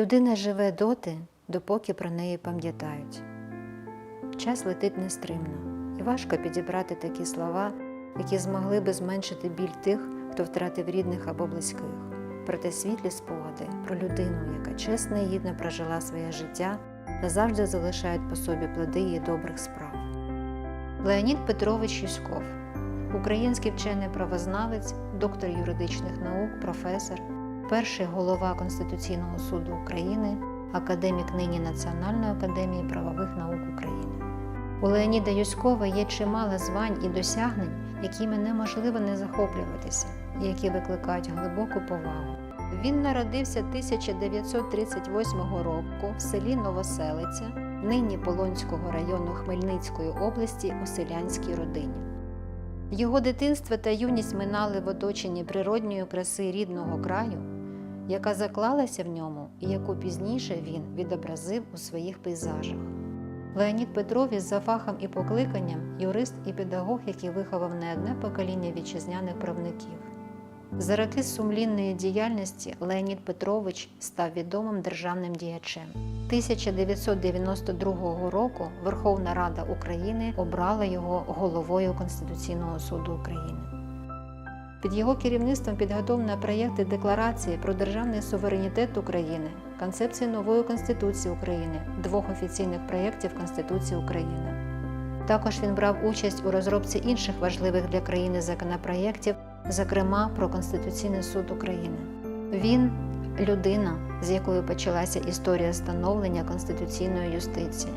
Людина живе доти, допоки про неї пам'ятають. Час летить нестримно, і важко підібрати такі слова, які змогли би зменшити біль тих, хто втратив рідних або близьких. Проте світлі спогади про людину, яка чесно і гідно прожила своє життя, назавжди залишають по собі плоди її добрих справ. Леонід Петрович Юськов, український вчений правознавець, доктор юридичних наук, професор, перший голова Конституційного суду України, академік нині Національної академії правових наук України. У Леоніда Юськова є чимало звань і досягнень, якими неможливо не захоплюватися, і які викликають глибоку повагу. Він народився 1938 року в селі Новоселиця, нині Полонського району Хмельницької області у селянській родині. Його дитинство та юність минали в оточенні природньої краси рідного краю, яка заклалася в ньому і яку пізніше він відобразив у своїх пейзажах. Леонід Петрович за фахом і покликанням юрист і педагог, який виховав не одне покоління вітчизняних правників. За роки сумлінної діяльності Леонід Петрович став відомим державним діячем. 1992 року Верховна Рада України обрала його головою Конституційного суду України. Під його керівництвом підготовлено проєкти декларації про державний суверенітет України, концепції нової Конституції України, двох офіційних проєктів Конституції України. Також він брав участь у розробці інших важливих для країни законопроєктів, зокрема про Конституційний суд України. Він людина, з якою почалася історія становлення конституційної юстиції.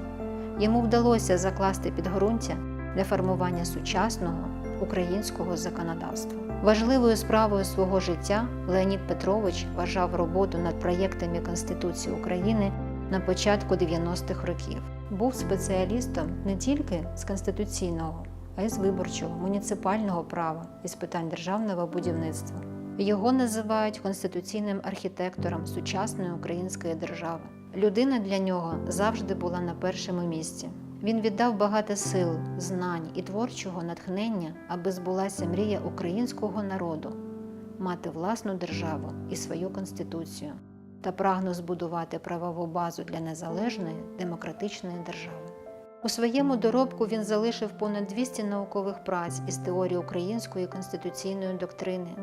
Йому вдалося закласти підґрунтя для формування сучасного українського законодавства. Важливою справою свого життя Леонід Петрович вважав роботу над проєктами Конституції України на початку 90-х років. Був спеціалістом не тільки з конституційного, а й з виборчого, муніципального права і з питань державного будівництва. Його називають конституційним архітектором сучасної української держави. Людина для нього завжди була на першому місці. Він віддав багато сил, знань і творчого натхнення, аби збулася мрія українського народу мати власну державу і свою конституцію та прагнув збудувати правову базу для незалежної демократичної держави. У своєму доробку він залишив понад 200 наукових праць із теорії української конституційної доктрини,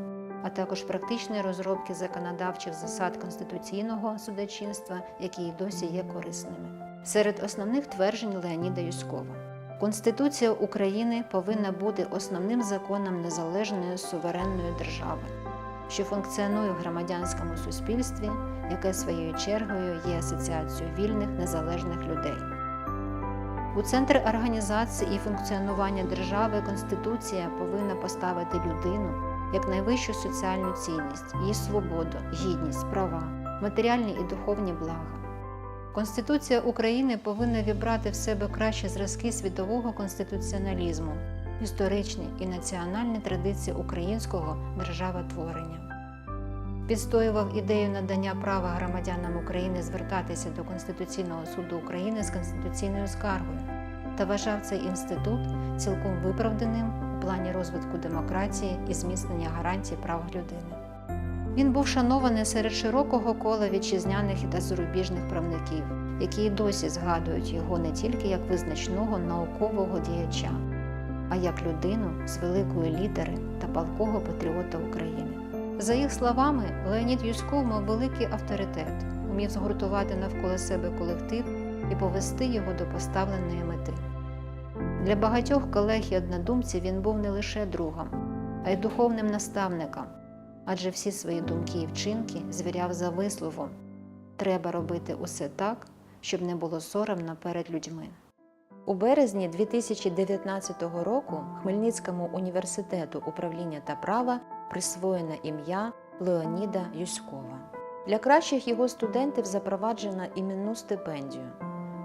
а також практичної розробки законодавчих засад конституційного судочинства, які й досі є корисними. Серед основних тверджень Леоніда Юськова. Конституція України повинна бути основним законом незалежної суверенної держави, що функціонує в громадянському суспільстві, яке своєю чергою є асоціацією вільних незалежних людей. У центр організації і функціонування держави Конституція повинна поставити людину як найвищу соціальну цінність, її свободу, гідність, права, матеріальні і духовні блага. Конституція України повинна вібрати в себе кращі зразки світового конституціоналізму, історичні і національні традиції українського державотворення. Підстоював ідею надання права громадянам України звертатися до Конституційного суду України з конституційною скаргою та вважав цей інститут цілком виправданим у плані розвитку демократії і зміцнення гарантій прав людини. Він був шанований серед широкого кола вітчизняних та зарубіжних правників, які й досі згадують його не тільки як визначного наукового діяча, а як людину з великої літери та палкого патріота України. За їх словами, Леонід Юськов мав великий авторитет, умів згуртувати навколо себе колектив і повести його до поставленої мети. Для багатьох колег і однодумців він був не лише другом, а й духовним наставником, адже всі свої думки і вчинки звіряв за висловом треба робити усе так, щоб не було соромно перед людьми. У березні 2019 року Хмельницькому університету управління та права присвоєно ім'я Леоніда Юськова. Для кращих його студентів запроваджено іменну стипендію.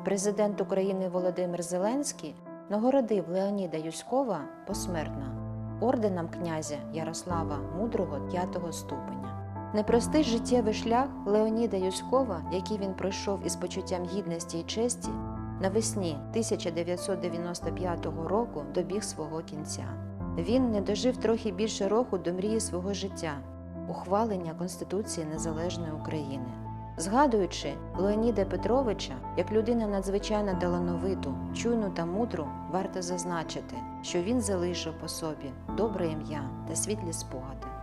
Президент України Володимир Зеленський нагородив Леоніда Юськова посмертно орденом князя Ярослава Мудрого п'ятого ступеня. Непростий життєвий шлях Леоніда Юськова, який він пройшов із почуттям гідності і честі, навесні 1995 року добіг свого кінця. Він не дожив трохи більше року до мрії свого життя ухвалення Конституції Незалежної України. Згадуючи Леоніда Петровича як людину надзвичайно талановиту, чуйну та мудру, варто зазначити, що він залишив по собі добре ім'я та світлі спогади.